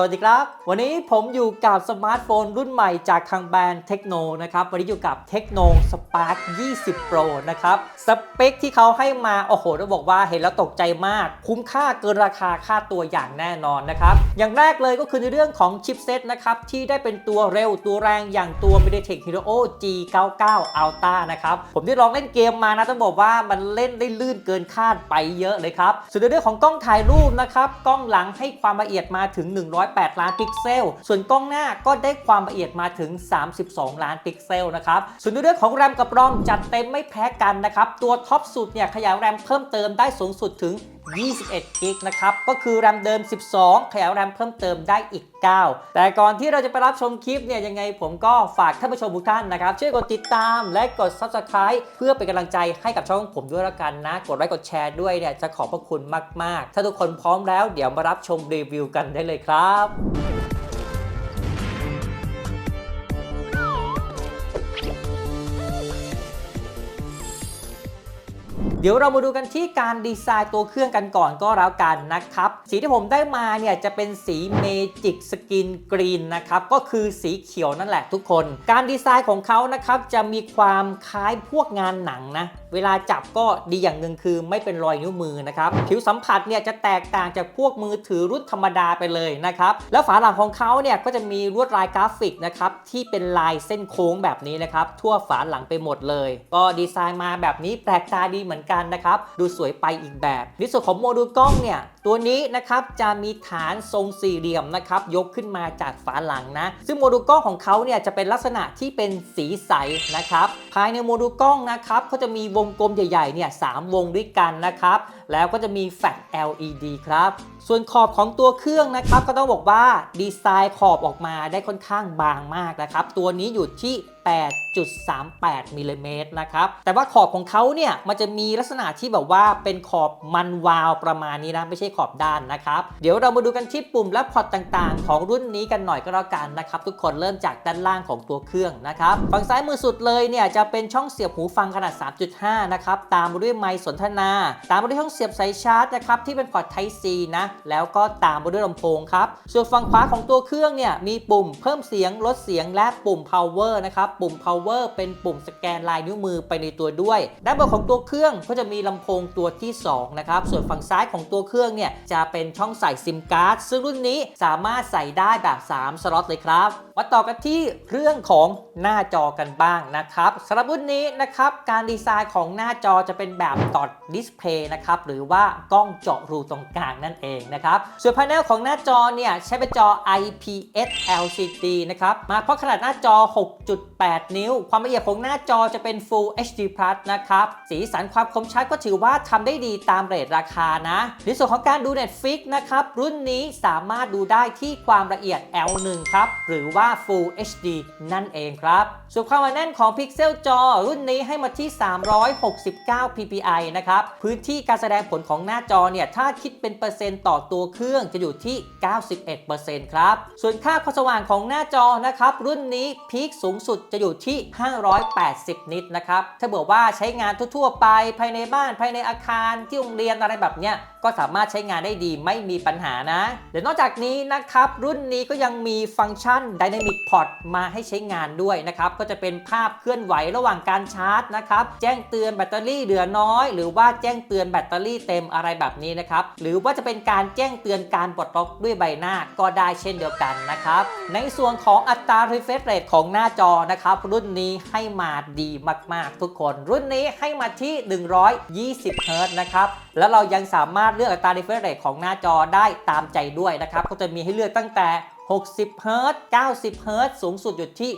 สวัสดีครับ วันนี้ผมอยู่กับสมาร์ทโฟนรุ่นใหม่จากทางแบรนด์เทคโนนะครับ วันนี้อยู่กับเทคโน Spark 20 Pro นะครับ สเปคที่เขาให้มา โอ้โหต้องบอกว่าเห็นแล้วตกใจมาก คุ้มค่าเกินราคาค่าตัวอย่างแน่นอนนะครับ อย่างแรกเลยก็คือในเรื่องของชิปเซตนะครับ ที่ได้เป็นตัวเร็วตัวแรงอย่างตัว MediaTek Helio G99 Ultra นะครับ ผมได้ลองเล่นเกมมานะต้องบอกว่ามันเล่นได้ลื่นเกินคาดไปเยอะเลยครับส่วนในเรื่องของกล้องถ่ายรูปนะครับกล้องหลังให้ความละเอียดมาถึง 100 108 ล้านพิกเซล ส่วนกล้องหน้าก็ได้ความละเอียดมาถึง 32 ล้านพิกเซลนะครับส่วนในเรื่องของแรมกับรอมจัดเต็มไม่แพ้กันนะครับตัวท็อปสุดเนี่ยขยายแรมเพิ่มเติมได้สูงสุดถึง 21กิกนะครับ ก็คือแรมเดิม 12 ขยายแรมเพิ่มเติมได้อีก 9 แต่ก่อนที่เราจะไปรับชมคลิปเนี่ยยังไงผมก็ฝากท่านผู้ชมทุกท่านนะครับ ช่วยกดติดตามและกด Subscribe เพื่อเป็นกำลังใจให้กับช่องผมด้วยละกันนะ กดไลค์กดแชร์ด้วยเนี่ยจะขอบพระคุณมาก ๆ ถ้าทุกคนพร้อมแล้วเดี๋ยวมารับชมรีวิวกันได้เลยครับ เดี๋ยวเรามาดูกันที่การดีไซน์ตัวเครื่องกันก่อนก็แล้วกันนะครับ สีที่ผมได้มาเนี่ยจะเป็นสีเมจิกสกินกรีนนะครับ ก็คือสีเขียวนั่นแหละทุกคน การดีไซน์ของเขานะครับจะมีความคล้ายพวกงานหนังนะเวลาจับก็ดีอย่างหนึ่งคือไม่เป็นรอยนิ้วมือนะครับผิวสัมผัสเนี่ยจะแตกต่างจากพวกมือถือรุ่นธรรมดาไปเลยนะครับแล้วฝาหลังของเขาเนี่ยก็จะมีลวดลายกราฟิกนะครับที่เป็นลายเส้นโค้งแบบนี้นะครับทั่วฝาหลังไปหมดเลย ก็ดีไซน์มาแบบนี้แปลกตาดีเหมือนกันนะครับดูสวยไปอีกแบบในส่วนของโมดูลกล้องเนี่ยตัวนี้นะครับจะมีฐานทรงสี่เหลี่ยมนะครับยกขึ้นมาจากฝาหลังนะ ซึ่งโมดูลกล้องของเขาเนี่ยจะเป็นลักษณะที่เป็นสีใสนะครับภายในโมดูลกล้องนะครับเขาจะมีวงกลมใหญ่ๆเนี่ยสามวงด้วยกันนะครับ แล้วก็จะมีแฟลช LED ครับ ส่วนขอบของตัวเครื่องนะครับ ก็ต้องบอกว่าดีไซน์ขอบออกมาได้ค่อนข้างบางมากนะครับ ตัวนี้อยู่ที่ 8.38มิลลิเมตรนะครับ แต่ว่าขอบของเขาเนี่ย มันจะมีลักษณะที่แบบว่าเป็นขอบมันวาวประมาณนี้นะ ไม่ใช่ขอบด้านนะครับ เดี๋ยวเรามาดูกันที่ปุ่มและพอร์ตต่างๆ ของรุ่นนี้กันหน่อยก็แล้วกันนะครับ ทุกคนเริ่มจากด้านล่างของตัวเครื่องนะครับ ฝั่งซ้ายมือสุดเลยเนี่ย จะเป็นช่องเสียบหูฟังขนาด 3.5 นะครับ ตามมาด้วยไมค์สนทนา ตามมาด้วยช่องเสียบสายชาร์จนะครับที่เป็นพอร์ต Type C นะ แล้วก็ตามมาด้วยลำโพงครับ ส่วนฝั่งขวาของตัวเครื่องเนี่ยมีปุ่มเพิ่มเสียงลดเสียงและปุ่ม power นะครับปุ่ม power เป็นปุ่มสแกนลายนิ้วมือไปในตัวด้วยด้านบนของตัวเครื่องก็จะมีลำโพงตัวที่2นะครับส่วนฝั่งซ้ายของตัวเครื่องเนี่ยจะเป็นช่องใส่ซิมการ์ดซึ่งรุ่นนี้สามารถใส่ได้แบบ3สล็อตเลยครับมาต่อกันที่เรื่องของหน้าจอกันบ้างนะครับสำหรับรุ่นนี้นะครับการดีไซน์ของหน้าจอจะเป็นแบบดอทดิสเพย์นะครับหรือว่ากล้องเจาะรูตรงกลางนั่นเองนะครับส่วนภายในของหน้าจอเนี่ยใช้เป็นจอ IPS LCD นะครับมาเพราะขนาดหน้าจอ 6.8นิ้ว ความละเอียดของหน้าจอจะเป็น Full HD Plus นะครับ สีสันความคมชัดก็ถือว่าทำได้ดีตามเรทราคานะ ในส่วนของการดู Netflix นะครับ รุ่นนี้สามารถดูได้ที่ความละเอียด L1 ครับ หรือว่า Full HD นั่นเองครับ ส่วนความหนาแน่นของพิกเซลจอ รุ่นนี้ให้มาที่ 369 ppi นะครับ พื้นที่การแสดงผลของหน้าจอเนี่ย ถ้าคิดเป็นเปอร์เซ็นต์ต่อตัวเครื่องจะอยู่ที่ 91%ครับ ส่วนค่าความสว่างของหน้าจอนะครับ รุ่นนี้พีคสูงสุดจะอยู่ที่ 580 นิตนะครับ ถ้าเบื่อว่าใช้งานทั่ว ๆ ไปภายในบ้านภายในอาคารที่โรงเรียนอะไรแบบเนี้ยก็สามารถใช้งานได้ดีไม่มีปัญหานะเดี๋ยวนอกจากนี้นะครับ รุ่นนี้ก็ยังมีฟังก์ชัน Dynamic Port มาให้ใช้งานด้วยนะครับ ก็จะเป็นภาพเคลื่อนไหวระหว่างการชาร์จนะครับ แจ้งเตือนแบตเตอรี่เหลือน้อย หรือว่าแจ้งเตือนแบตเตอรี่เต็มอะไรแบบนี้นะครับ หรือว่าจะเป็นการแจ้งเตือนการปลดล็อกด้วยใบหน้าก็ได้เช่นเดียวกันนะครับ ในส่วนของอัตรา refresh rate ของหน้าจอนะครับครุ่นนี้ให้มาดีมากๆ ทุกคน รุ่นนี้ให้มาที่ 120 Hz นะครับ แล้วเรายังสามารถเลือกอัตรา refresh rate ของหน้าจอได้ตามใจด้วยนะครับ ก็จะมีให้เลือกตั้งแต่ 60เฮิรตซ์90เฮิรตสูงสุดอยู่ที่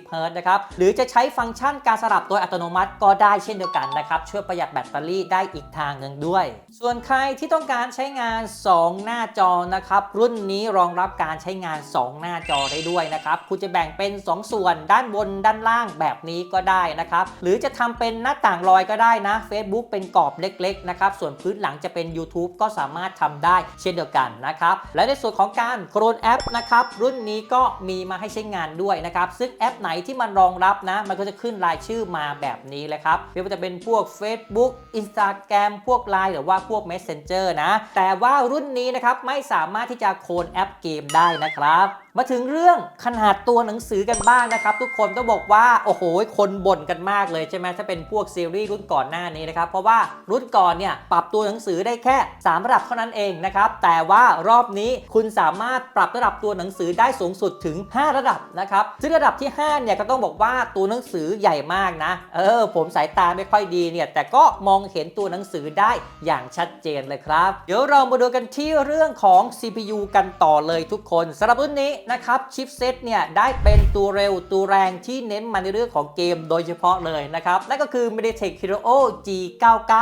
120เฮิรตนะครับ หรือจะใช้ฟังก์ชันการสลับโดยอัตโนมัติก็ได้เช่นเดียวกันนะครับ ช่วยประหยัดแบตเตอรี่ได้อีกทางหนึ่งด้วย ส่วนใครที่ต้องการใช้งาน 2 หน้าจอนะครับ รุ่นนี้รองรับการใช้งาน 2 หน้าจอได้ด้วยนะครับ คุณจะแบ่งเป็น 2 ส่วนด้านบนด้านล่างแบบนี้ก็ได้นะครับ หรือจะทำเป็นหน้าต่างลอยก็ได้นะ Facebook เป็นกรอบเล็กๆนะครับ ส่วนพื้นหลังจะเป็น YouTube ก็สามารถทำได้เช่นเดียวกันนะครับ และในส่วนของการโคลนแอปปนะครับรุ่นนี้ก็มีมาให้ใช้งานด้วยนะครับซึ่งแอปไหนที่มันรองรับนะ มันก็จะขึ้นรายชื่อมาแบบนี้เลยครับไม่ว่าจะเป็นพวก Facebook Instagram พวก Line หรือว่าพวก Messenger นะ แต่ว่ารุ่นนี้นะครับไม่สามารถที่จะโคลนแอปเกมได้นะครับมาถึงเรื่องขนาดตัวหนังสือกันบ้างนะครับ ทุกคนต้องบอกว่า โอ้โห คนบ่นกันมากเลยใช่ไหมถ้าเป็นพวกซีรีส์รุ่นก่อนหน้านี้นะครับ เพราะว่ารุ่นก่อนเนี่ยปรับตัวหนังสือได้แค่ 3 ระดับเท่านั้นเองนะครับ แต่ว่ารอบนี้คุณสามารถปรับระดับตัวหนังสือได้สูงสุดถึง 5 ระดับนะครับ ซึ่งระดับที่ 5 เนี่ยก็ต้องบอกว่าตัวหนังสือใหญ่มากนะ เออ ผมสายตาไม่ค่อยดีเนี่ยแต่ก็มองเห็นตัวหนังสือได้อย่างชัดเจนเลยครับ เดี๋ยวเรามาดูกันที่เรื่องของ CPU กันต่อเลยทุกคนสำหรับรุ่นนี้นะครับชิปเซตเนี่ยได้เป็นตัวเร็วตัวแรงที่เน้นมาในเรื่องของเกมโดยเฉพาะเลยนะครับ นั่นก็คือ MediaTek hero G99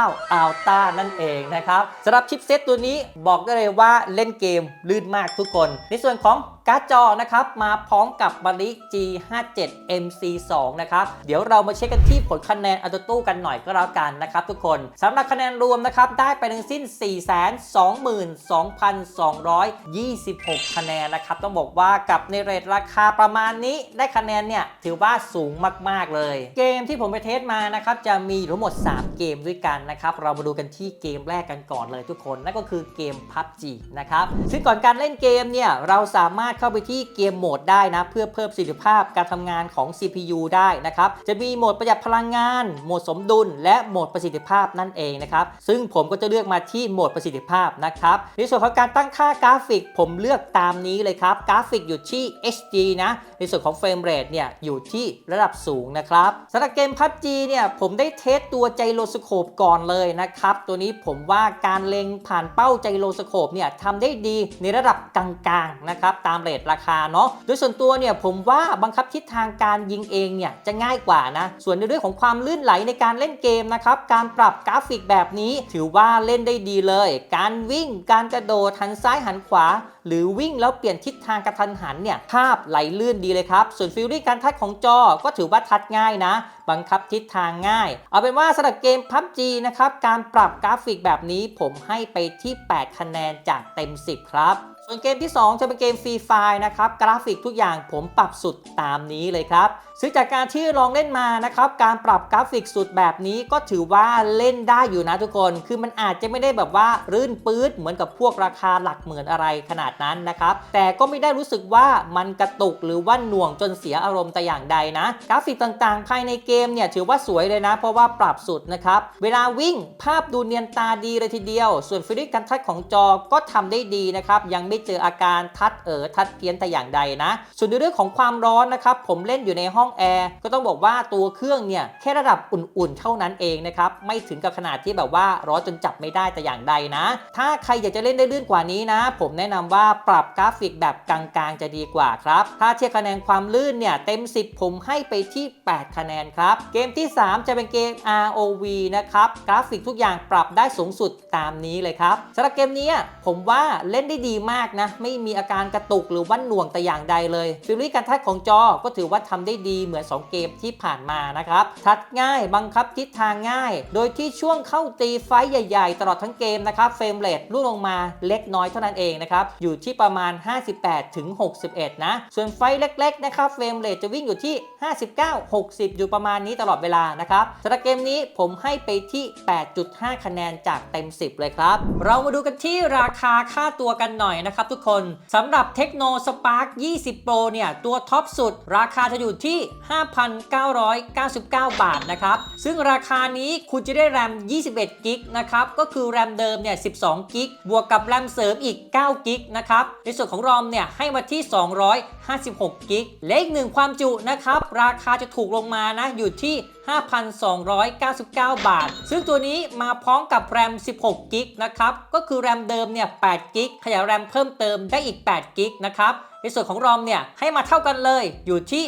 Ultra นั่นเองนะครับสำหรับชิปเซตตัวนี้บอกได้เลยว่าเล่นเกมลื่นมากทุกคน ในส่วนของ การ์ดจอนะครับมาพร้อมกับม a ริ G57 MC2 นะครับเดี๋ยวเรามาเช็คกันที่ผลคะแนนอัตโต้กันหน่อยก็แล้วกันนะครับทุกคนสำหรับคะแนนรวมนะครับได้ไปทั้งสิ้น 422,226 คะแนนนะครับต้องบอกว่ากับในเรทราคาประมาณนี้ได้คะแนนเนี่ยถือว่าสูงมาก ๆ เลย เกมที่ผมไปเทสมานะครับจะมีทั้งหมด 3 เกมด้วยกันนะครับเรามาดูกันที่เกมแรกกันก่อนเลยทุกคนนั่นก็คือเกม PUBG นะครับซึ่งก่อนการเล่นเกมเนี่ยเราสามารถเข้าไปที่เกมโหมดได้นะ เพื่อเพิ่มประสิทธิภาพการทำงานของ CPU ได้นะครับ จะมีโหมดประหยัดพลังงาน โหมดสมดุล และโหมดประสิทธิภาพนั่นเองนะครับ ซึ่งผมก็จะเลือกมาที่โหมดประสิทธิภาพนะครับ ในส่วนของการตั้งค่ากราฟิก ผมเลือกตามนี้เลยครับ กราฟิกอยู่ที่ HD นะ ในส่วนของเฟรมเรทเนี่ยอยู่ที่ระดับสูงนะครับสำหรับเกม PUBG เนี่ยผมได้เทสตัวไจโรสโคปก่อนเลยนะครับ ตัวนี้ผมว่าการเล็งผ่านเป้าไจโรสโคปเนี่ยทำได้ดีในระดับกลางๆนะครับตามเรทราคาเนาะโดยส่วนตัวเนี่ยผมว่าบังคับทิศทางการยิงเองเนี่ยจะง่ายกว่านะ ส่วนในเรื่องของความลื่นไหลในการเล่นเกมนะครับการปรับกราฟิกแบบนี้ถือว่าเล่นได้ดีเลย การวิ่งการกระโดดหันซ้ายหันขวา หรือวิ่งแล้วเปลี่ยนทิศทางกระทันหันเนี่ยภาพไหลลื่นดีเลยครับ ส่วนฟิลลิ่งการทัดของจอก็ถือว่าทัดง่ายนะ บังคับทิศทางง่าย เอาเป็นว่าสำหรับเกม PUBG นะครับการปรับกราฟิกแบบนี้ผมให้ไปที่ 8 คะแนนจากเต็ม 10 ครับ ส่วนเกมที่ 2 จะเป็นเกมฟรีไฟนะครับ กราฟิกทุกอย่างผมปรับสุดตามนี้เลยครับ ซึ่งจากการที่ลองเล่นมานะครับ การปรับกราฟิกสุดแบบนี้ก็ถือว่าเล่นได้อยู่นะทุกคน คือมันอาจจะไม่ได้แบบว่ารื่นปื๊ดเหมือนกับพวกราคาหลักหมื่นอะไรขนาดนั้นนะครับ แต่ก็ไม่ได้รู้สึกว่ามันกระตุกหรือว่าหน่วงจนเสียอารมณ์แต่อย่างใดนะ กราฟิกต่างๆ ภายในเกมเนี่ยถือว่าสวยเลยนะ เพราะว่าปรับสุดนะครับ เวลาวิ่งภาพดูเนียนตาดีเลยทีเดียว ส่วนฟิลิปการทัดของจอก็ทำได้ดีนะครับ ยังไม่เจออาการทัดเอ๋อทัดเพี้ยนแต่อย่างใดนะ ส่วนในเรื่องของความร้อนนะครับผมเล่นอยู่ในห้องแอร์ก็ต้องบอกว่าตัวเครื่องเนี่ยแค่ระดับอุ่นๆเท่านั้นเองนะครับไม่ถึงกับขนาดที่แบบว่าร้อนจนจับไม่ได้แต่อย่างใดนะ ถ้าใครอยากจะเล่นได้ลื่นกว่านี้นะ ผมแนะนำว่าปรับกราฟิกแบบกลางๆจะดีกว่าครับถ้าเทียบคะแนนความลื่นเนี่ยเต็ม 10 ผมให้ไปที่ 8 คะแนนครับเกมที่ 3 จะเป็นเกม ROV นะครับกราฟิกทุกอย่างปรับได้สูงสุดตามนี้เลยครับสำหรับเกมนี้ผมว่าเล่นได้ดีมากนะไม่มีอาการกระตุกหรือว่าหน่วงแต่อย่างใดเลยฟิลลิ่งการทัดของจอก็ถือว่าทำได้ดีเหมือน 2 เกมที่ผ่านมานะครับ ทัดง่ายบังคับทิศทางง่าย โดยที่ช่วงเข้าตีไฟใหญ่ ๆ ตลอดทั้งเกมนะครับเฟรมเรทลุ่ลงมาเล็กน้อยเท่านั้นเองนะครับ อยู่ที่ประมาณ 58ถึง61 นะ ส่วนไฟเล็กๆนะครับเฟรมเรทจะวิ่งอยู่ที่ 59 60 อยู่ประมาณนี้ตลอดเวลานะครับสำหรับเกมนี้ผมให้ไปที่ 8.5 คะแนนจากเต็ม 10 เลยครับ เรามาดูกันที่ราคาค่าตัวกันหน่อยนะครับทุกคนสำหรับเทคโนสปาร์ก20 Pro เนี่ย ตัวท็อปสุด ราคาจะอยู่ที่5,999 บาทนะครับ ซึ่งราคานี้คุณจะได้แรม 21 กิกนะครับ ก็คือแรมเดิมเนี่ย 12 กิก บวกกับแรมเสริมอีก 9 กิกนะครับ ในส่วนของรอมเนี่ยให้มาที่ 256 กิก และอีกหนึ่งความจุนะครับ ราคาจะถูกลงมานะ อยู่ที่ 5,299 บาท ซึ่งตัวนี้มาพร้อมกับแรม 16 กิกนะครับ ก็คือแรมเดิมเนี่ย 8 กิก ขยายแรมเพิ่มเติมได้อีก 8 กิกนะครับในส่วนของรอมเนี่ย ให้มาเท่ากันเลยอยู่ที่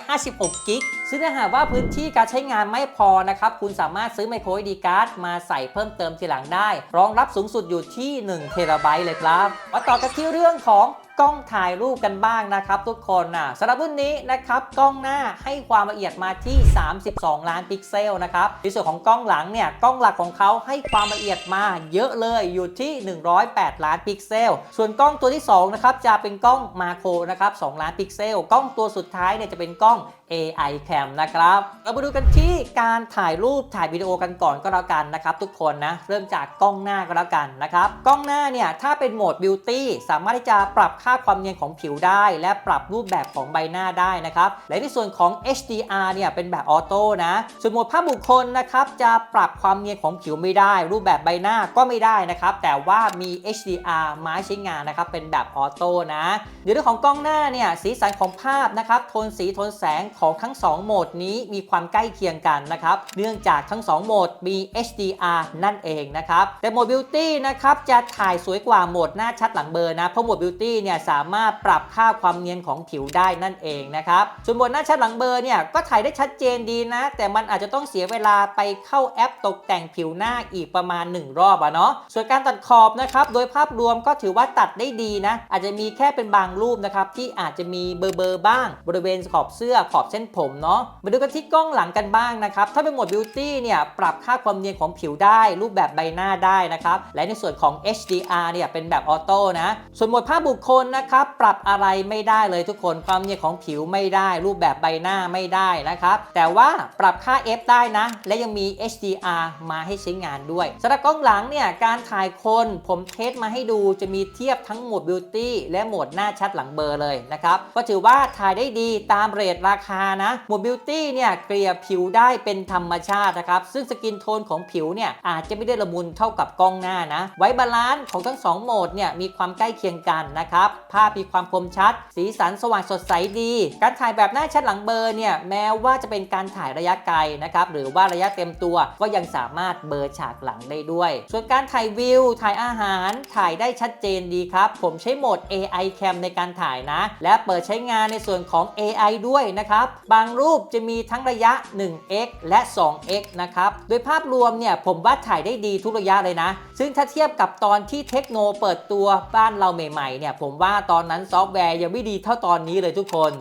256 กิก ซึ่งถ้าหากว่าพื้นที่การใช้งานไม่พอนะครับ คุณสามารถซื้อ micro SD card มาใส่เพิ่มเติมทีหลังได้ รองรับสูงสุดอยู่ที่1เทราไบต์เลยครับ มาต่อกันที่เรื่องของ กล้องถ่ายรูปกันบ้างนะครับทุกคนนะสำหรับรุ่นนี้นะครับกล้องหน้าให้ความละเอียดมาที่ 32 ล้านพิกเซลนะครับในส่วนของกล้องหลังเนี่ยกล้องหลักของเขาให้ความละเอียดมาเยอะเลยอยู่ที่ 108 ล้านพิกเซล ส่วนกล้องตัวที่2นะครับจะเป็นกล้องมาโครนะครับ2ล้านพิกเซล กล้องตัวสุดท้ายเนี่ยจะเป็นกล้อง AI Cam นะครับ เรามาดูกันที่การถ่ายรูปถ่ายวิดีโอกันก่อนก็แล้วกันนะครับทุกคนนะ เริ่มจากกล้องหน้าก็แล้วกันนะครับ กล้องหน้าเนี่ยถ้าเป็นโหมด Beauty สามารถที่จะปรับค่าความเนียนของผิวได้ และปรับรูปแบบของใบหน้าได้นะครับ และในส่วนของ HDR เนี่ยเป็นแบบออโต้นะ ส่วนโหมดภาพบุคคลนะครับจะปรับความเนียนของผิวไม่ได้ รูปแบบใบหน้าก็ไม่ได้นะครับ แต่ว่ามี HDR ไม้ใช้งานนะครับเป็นแบบออโต้นะในเรื่องของกล้องหน้าเนี่ยสีสันของภาพนะครับโทนสีโทนแสงของทั้ง 2 โหมดนี้มีความใกล้เคียงกันนะครับเนื่องจากทั้ง 2 โหมดมี HDR นั่นเองนะครับแต่โหมด Beauty นะครับจะถ่ายสวยกว่าโหมดหน้าชัดหลังเบอร์นะเพราะโหมด Beauty เนี่ยสามารถปรับค่าความเนียนของผิวได้นั่นเองนะครับ ส่วนโหมดหน้าชัดหลังเบลอร์เนี่ยก็ถ่ายได้ชัดเจนดีนะ แต่มันอาจจะต้องเสียเวลาไปเข้าแอปตกแต่งผิวหน้าอีกประมาณ 1 รอบอะเนาะ ส่วนการตัดขอบนะครับ โดยภาพรวมก็ถือว่าตัดได้ดีนะ อาจจะมีแค่เป็นบางรูปนะครับที่อาจจะมีเบอร์เบอร์บ้าง บริเวณขอบเสื้อขอบเส้นผมเนาะ มาดูกันที่กล้องหลังกันบ้างนะครับ ถ้าเป็นโหมด Beauty เนี่ยปรับค่าความเนียนของผิวได้ รูปแบบใบหน้าได้นะครับ และในส่วนของ HDR เนี่ยเป็นแบบออโต้นะ ส่วนโหมดภาพบุคคลนะครับ ปรับอะไรไม่ได้เลยทุกคนความเนียนของผิวไม่ได้ รูปแบบใบหน้าไม่ได้นะครับ แต่ว่าปรับค่า f ได้นะ และยังมี HDR มาให้ใช้งานด้วยสำหรับกล้องหลังเนี่ยการถ่ายคนผมเทสมาให้ดูจะมีเทียบทั้งโหมด Beauty และโหมดหน้าชัดหลังเบลอร์เลยนะครับก็ถือว่าถ่ายได้ดีตามเรทราคานะโหมด Beauty เนี่ยเกลี่ยผิวได้เป็นธรรมชาตินะครับซึ่งสกินโทนของผิวเนี่ยอาจจะไม่ได้ละมุนเท่ากับกล้องหน้านะ ไว้บาลานซ์ของทั้ง 2 โหมดเนี่ยมีความใกล้เคียงกันนะครับภาพมีความคมชัด สีสันสว่างสดใสดี การถ่ายแบบหน้าชัดหลังเบลอร์เนี่ยแม้ว่าจะเป็นการถ่ายระยะไกลนะครับหรือว่าระยะเต็มตัวก็ยังสามารถเบลอฉากหลังได้ด้วย ส่วนการถ่ายวิว ถ่ายอาหาร ถ่ายได้ชัดเจนดีครับ ผมใช้โหมด AI Cam ในการถ่ายนะ และเปิดใช้งานในส่วนของ AI ด้วยนะครับ บางรูปจะมีทั้งระยะ 1x และ 2x นะครับ โดยภาพรวมเนี่ยผมว่าถ่ายได้ดีทุกระยะเลยนะ ซึ่งถ้าเทียบกับตอนที่เทคโนเปิดตัวบ้านเราใหม่ๆเนี่ยผมว่าตอนนั้นซอฟต์แวร์ยังไม่ดีเท่าตอนนี้เลยทุกคน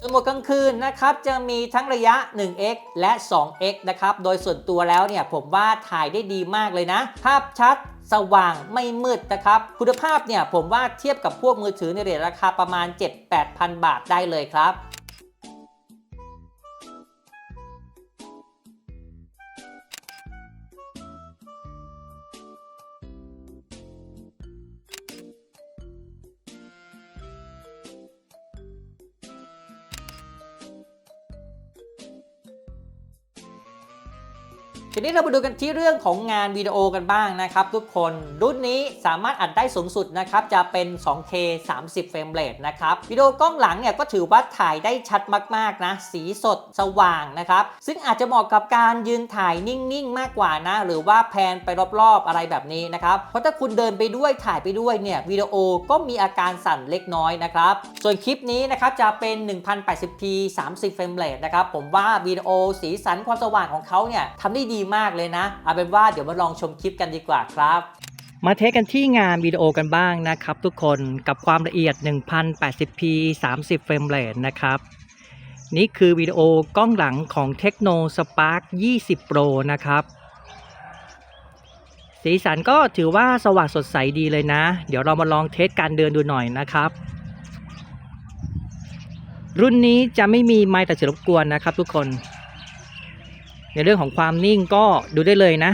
ส่วนโหมดกลางคืนนะครับจะมีทั้งระยะ 1x และ 2x นะครับ โดยส่วนตัวแล้วเนี่ยผมว่าถ่ายได้ดีมากเลยนะ ภาพชัดสว่างไม่มืดนะครับ คุณภาพเนี่ยผมว่าเทียบกับพวกมือถือในเรทราคาประมาณ 7-8,000 บาทได้เลยครับ ทีนี้เรามาดูกันที่เรื่องของงานวิดีโอกันบ้างนะครับทุกคนรุ่นนี้สามารถอัดได้สูงสุดนะครับจะเป็น 2K 30 เฟรมเรทนะครับวิดีโอกล้องหลังเนี่ยก็ถือว่าถ่ายได้ชัดมากๆนะสีสดสว่างนะครับซึ่งอาจจะเหมาะกับการยืนถ่ายนิ่งๆ มากกว่านะ หรือว่าแพนไปรอบๆอะไรแบบนี้นะครับเพราะถ้าคุณเดินไปด้วยถ่ายไปด้วยเนี่ยวิดีโอก็มีอาการสั่นเล็กน้อยนะครับส่วนคลิปนี้นะครับจะเป็น 1080p 30 เฟรมเรทนะครับผมว่าวิดีโอสีสันความสว่างของเขาเนี่ยทำได้ดีมากเลยนะ เอาเป็นว่าเดี๋ยวมาลองชมคลิปกันดีกว่าครับมาเทสกันที่งานวิดีโอกันบ้างนะครับทุกคนกับความละเอียด 1080p 30 เฟรมเรทนะครับ นี่คือวิดีโอกล้องหลังของ Tecno Spark 20 Pro นะครับ สีสันก็ถือว่าสว่างสดใสดีเลยนะ เดี๋ยวเรามาลองเทสการเดินดูหน่อยนะครับ รุ่นนี้จะไม่มีไมค์ตัดเสียงรบกวนนะครับทุกคน ในเรื่องของความนิ่งก็ดูได้เลยนะ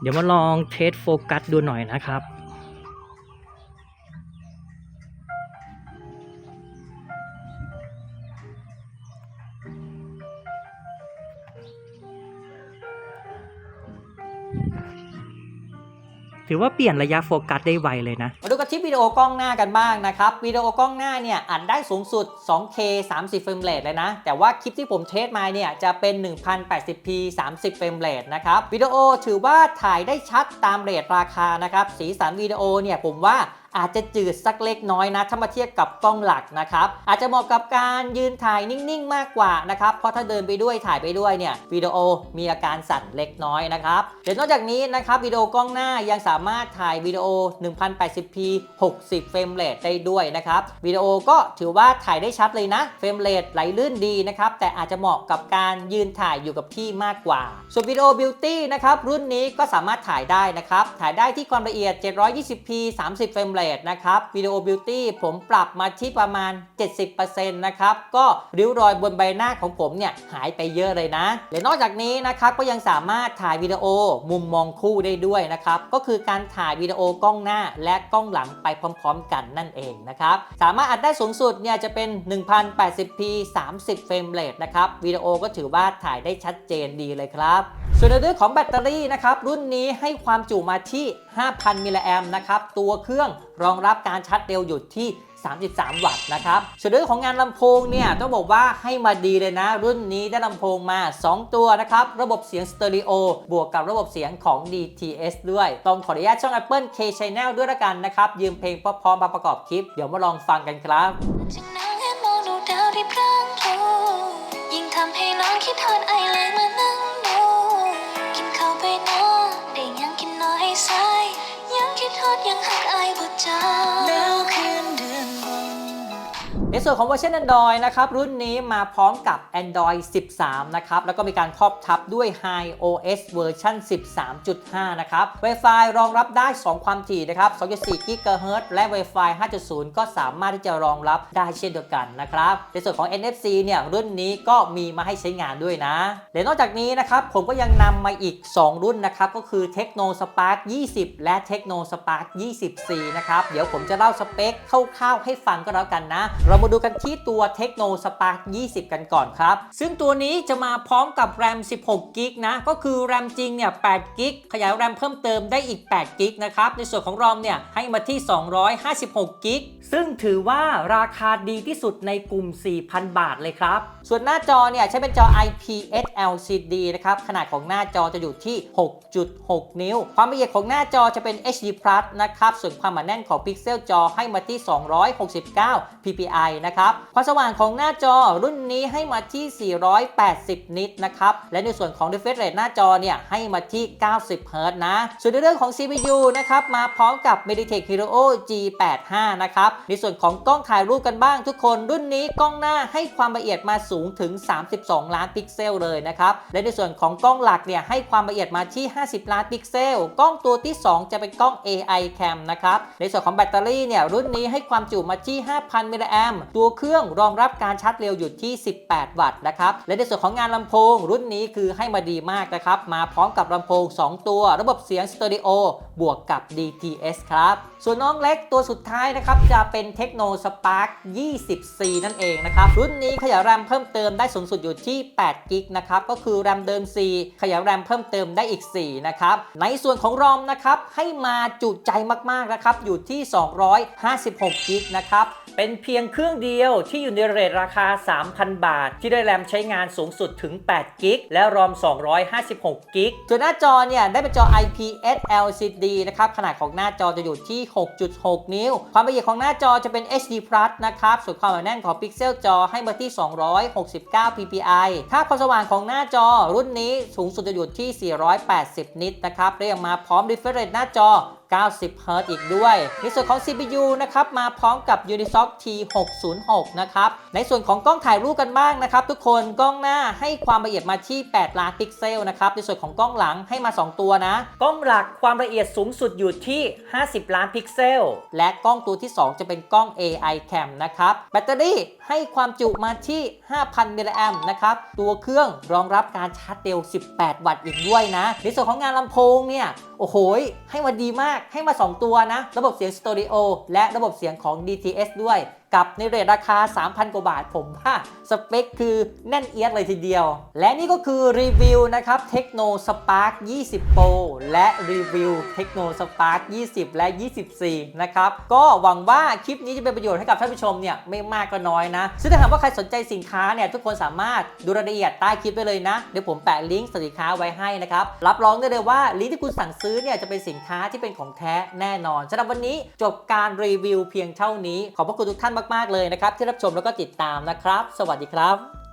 เดี๋ยวมาลองเทสโฟกัสดูหน่อยนะครับ ถือว่าเปลี่ยนระยะโฟกัสได้ไวเลยนะ มาดูกันที่วิดีโอกล้องหน้ากันบ้างนะครับ วิดีโอกล้องหน้าเนี่ยอัดได้สูงสุด 2K 30เฟรมเรทเลยนะ แต่ว่าคลิปที่ผมเทสมาเนี่ยจะเป็น 1080p 30เฟรมเรทนะครับ วิดีโอถือว่าถ่ายได้ชัดตามเรทราคานะครับ สีสันวิดีโอเนี่ยผมว่า อาจจะจืดสักเล็กน้อยนะ ถ้ามาเทียบกับกล้องหลักนะครับ อาจจะเหมาะกับการยืนถ่ายนิ่งๆ มากกว่านะครับ เพราะถ้าเดินไปด้วยถ่ายไปด้วยเนี่ยวิดีโอมีอาการสั่นเล็กน้อยนะครับเดี๋ยวนอกจากนี้นะครับวิดีโอกล้องหน้ายังสามารถถ่ายวิดีโอ 1080p 60 เฟรมเรทได้ด้วยนะครับวิดีโอก็ถือว่าถ่ายได้ชัดเลยนะ เฟรมเรทไหลลื่นดีนะครับ แต่อาจจะเหมาะกับการยืนถ่ายอยู่กับที่มากกว่า ส่วนวิดีโอบิวตี้นะครับรุ่นนี้ก็สามารถถ่ายได้นะครับถ่ายได้ที่ความละเอียด 720p 30 เฟรมเรทนะครับวิดีโอบิวตี้ผมปรับมาที่ประมาณ 70%นะครับก็ริ้วรอยบนใบหน้าของผมเนี่ยหายไปเยอะเลยนะและนอกจากนี้นะครับก็ยังสามารถถ่ายวิดีโอมุมมองคู่ได้ด้วยนะครับก็คือการถ่ายวิดีโอกล้องหน้าและกล้องหลังไปพร้อม ๆ กันนั่นเองนะครับสามารถอัดได้สูงสุดเนี่ยจะเป็น 1080p 30เฟรมเรทนะครับวิดีโอก็ถือว่าถ่ายได้ชัดเจนดีเลยครับ ส่วนในเรื่องของแบตเตอรี่นะครับรุ่นนี้ให้ความจุมาที่ 5,000 มิลลิแอมป์นะครับตัวเครื่องรองรับการชาร์จเร็วอยู่ที่ 33 วัตต์นะครับส่วนเรื่องของงานลำโพงเนี่ยต้องบอกว่าให้มาดีเลยนะ รุ่นนี้ได้ลำโพงมา 2 ตัวนะครับระบบเสียงสเตอริโอบวกกับระบบเสียงของ DTS ด้วย ต้องขออนุญาตช่อง Apple K Channel ด้วยละกันนะครับยืมเพลงพร้อมๆมาประกอบคลิป เดี๋ยวมาลองฟังกันครับยิ่งทำให้น้องคิดทอดไอเล ส่วนของเวอร์ชัน Android นะครับ รุ่นนี้มาพร้อมกับ Android 13 นะครับ แล้วก็มีการครอบทับด้วย High OS เวอร์ชัน13.5 นะครับ Wi-Fi รองรับได้ 2 ความถี่นะครับ 2.4 GHz และ Wi-Fi 5.0 ก็สามารถที่จะรองรับได้เช่นเดียวกันนะครับ ในส่วนของ NFC เนี่ย รุ่นนี้ก็มีมาให้ใช้งานด้วยนะ และนอกจากนี้นะครับ ผมก็ยังนำมาอีก 2 รุ่นนะครับ ก็คือ Techno Spark 20 และ Techno Spark 20C นะครับ เดี๋ยวผมจะเล่าสเปคคร่าวๆให้ฟังก็แล้วกันนะ เรามาดููกันที่ตัว Techno Spark 20 กันก่อนครับ ซึ่งตัวนี้จะมาพร้อมกับ RAM 16 g b นะ ก็คือ RAM จริงเนี่ย8 g b ขยาย RAM เพิ่มเติมได้อีก8 g b นะครับ ในส่วนของ ROM เนี่ยให้มาที่ 256 g b ซึ่งถือว่าราคาดีที่สุดในกลุ่ม 4,000 บาทเลยครับ ส่วนหน้าจอเนี่ยใช้เป็นจอ IPS LCD นะครับ ขนาดของหน้าจอจะอยู่ที่ 6.6 นิ้ว ความละเอียดของหน้าจอจะเป็น HD Plus นะครับ ส่วนความหนาแน่นของพิกเซลจอให้มาที่ 269 ppi นะครับความสว่างของหน้าจอรุ่นนี้ให้มาที่ 480 นิตนะครับ และในส่วนของ refresh rate หน้าจอเนี่ยให้มาที่ 90 Hz นะ ส่วนในเรื่องของ CPU นะครับมาพร้อมกับ Mediatek Helio G85 นะครับ ในส่วนของกล้องถ่ายรูปกันบ้างทุกคนรุ่นนี้กล้องหน้าให้ความละเอียดมาสูงถึง 32 ล้านพิกเซลเลยนะครับ และในส่วนของกล้องหลักเนี่ยให้ความละเอียดมาที่ 50 ล้านพิกเซล กล้องตัวที่ 2 จะเป็นกล้อง AI cam นะครับ ในส่วนของแบตเตอรี่เนี่ยรุ่นนี้ให้ความจุมาที่ 5,000 มิลลิแอมป์ตัวเครื่องรองรับการชาร์จเร็วอยู่ที่ 18 วัตต์นะครับ และในส่วนของงานลำโพง รุ่นนี้คือให้มาดีมากนะครับ มาพร้อมกับลำโพง 2 ตัว ระบบเสียงสเตอริโอบวกกับ DTS ครับ ส่วนน้องเล็กตัวสุดท้ายนะครับ จะเป็น Techno Spark 20C นั่นเองนะครับ รุ่นนี้ขยายแรมเพิ่มเติมได้สูงสุดอยู่ที่8กิกนะครับ ก็คือแรมเดิม 4 ขยายแรมเพิ่มเติมได้อีก 4 นะครับ ในส่วนของรอมนะครับ ให้มาจุใจมากๆนะครับ อยู่ที่ 256กิกนะครับ เป็นเพียงเครื่องเดียวที่อยู่ในเรทราคา 3,000 บาท ที่ได้แรมใช้งานสูงสุดถึง 8 กิก และรอม 256 กิก ส่วนหน้าจอเนี่ยได้เป็นจอ IPS LCD นะครับ ขนาดของหน้าจอจะอยู่ที่ 6.6 นิ้ว ความละเอียดของหน้าจอจะเป็น HD Plus นะครับ ส่วนความหนาแน่นของพิกเซลจอให้มาที่ 269 ppi ค่าความสว่างของหน้าจอรุ่นนี้สูงสุดจะอยู่ที่ 480 นิตนะครับและยังมาพร้อม refresh rate หน้าจอ 90 Hz อีกด้วย ในส่วนของ CPU นะครับมาพร้อมกับ Unisoc T606 นะครับ ในส่วนของกล้องถ่ายรูปกันบ้างนะครับ ทุกคนกล้องหน้าให้ความละเอียดมาที่ 8 ล้านพิกเซลนะครับ ในส่วนของกล้องหลังให้มา 2 ตัวนะ กล้องหลักความละเอียดสูงสุดอยู่ที่ 50 ล้านพิกเซล และกล้องตัวที่ 2 จะเป็นกล้อง AI cam นะครับ แบตเตอรี่ให้ความจุมาที่ 5,000มิลลิแอมป์นะครับ ตัวเครื่องรองรับการชาร์จเร็ว 18 วัตต์อีกด้วยนะ ในส่วนของงานลำโพงเนี่ย โอ้โห ให้มาดีมาก ให้มา 2 ตัวนะ ระบบเสียงสตูดิโอและระบบเสียงของ DTS ด้วย กับในเรทราคา 3,000 กว่าบาท ผมว่าสเปคคือแน่นเอียดเลยทีเดียว และนี่ก็คือรีวิวนะครับ Techno Spark 20 Pro และรีวิว Techno Spark 20 และ 24 นะครับ ก็หวังว่าคลิปนี้จะเป็นประโยชน์ให้กับท่านผู้ชมเนี่ยไม่มากก็น้อยนะ ซึ่งถ้าหากว่าใครสนใจสินค้าเนี่ยทุกคนสามารถดูรายละเอียดใต้คลิปได้เลยนะ เดี๋ยวผมแปะลิงก์สินค้าไว้ให้นะครับ รับรองได้เลยว่าลิงก์ที่คุณสั่งซื้อเนี่ยจะเป็นสินค้าที่เป็นของแท้แน่นอนสำหรับวันนี้จบการรีวิวเพียงเท่านี้ ขอบพระคุณทุกท่านมามากๆเลยนะครับที่รับชมแล้วก็ติดตามนะครับ สวัสดีครับ